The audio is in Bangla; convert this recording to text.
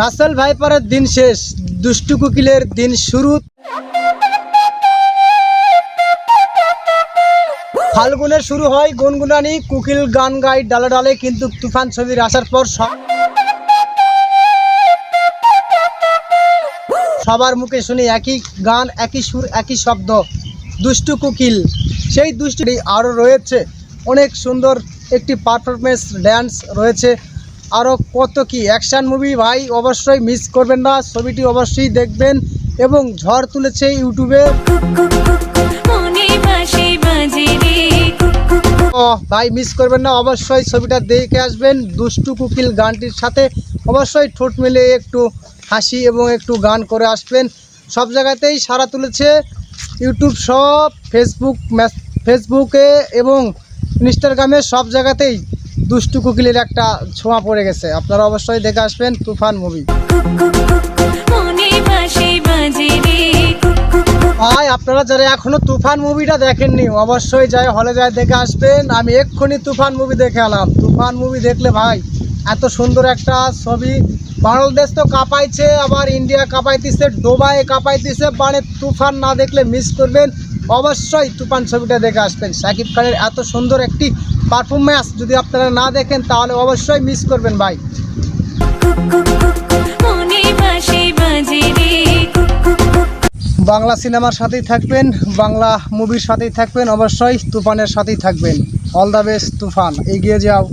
রাসেল ভাইপারের দিন শেষ, দুষ্টু কুকিলের দিন শুরু। ফাল্গুনের শুরু হয় গুনগুনানি, কুকিল গান গাই ডালে ডালে কিন্তু তুফান ছবির আসার পর সব সবার মুখে শুনি একই গান, একই সুর, একই শব্দ, দুষ্টু কুকিল। সেই দুষ্টুটি আরও রয়েছে। অনেক সুন্দর একটি পারফরমেন্স ড্যান্স রয়েছে। আরও কত কি? অ্যাকশান মুভি ভাই, অবশ্যই মিস করবেন না। ছবিটি অবশ্যই দেখবেন এবং ঝড় তুলেছে ইউটিউবে। ভাই মিস করবেন না। অবশ্যই ছবিটা দেখে আসবেন। দুষ্টু কুকিল গানটির সাথে অবশ্যই ঠোঁট মিলে একটু হাসি এবং একটু গান করে আসবেন। সব জায়গাতেই সারা তুলেছে ইউটিউব, সব ফেসবুক ফেসবুকে এবং ইনস্টাগ্রামে সব জায়গাতেই। দুষ্টু কুকিলের একটা ছোঁয়া পড়ে গেছে। আপনারা অবশ্যই দেখে আসবেন তুফান মুভি ভাই আপনারা যারা এখনও তুফান মুভিটা দেখেননি, অবশ্যই যাই হলে যায় দেখে আসবেন। আমি এক্ষুনি তুফান মুভি দেখে এলাম। তুফান মুভি দেখলে ভাই, এত সুন্দর একটা ছবি। বাংলাদেশ তো কাঁপাইছে, আবার ইন্ডিয়া কাঁপাইতেছে, ডোবায় কাঁপাইতেছে। মানে তুফান না দেখলে মিস করবেন। অবশ্যই তুফান ছবিটা দেখে আসবেন। সাকিব খানের এত সুন্দর একটি পারফরমেন্স যদি আপনারা না দেখেন, তাহলে অবশ্যই মিস করবেন ভাই। বাংলা সিনেমার সাথেই থাকবেন, বাংলা মুভির সাথেই থাকবেন, অবশ্যই তুফানের সাথেই থাকবেন। All the best Toofan. এগিয়ে যাও।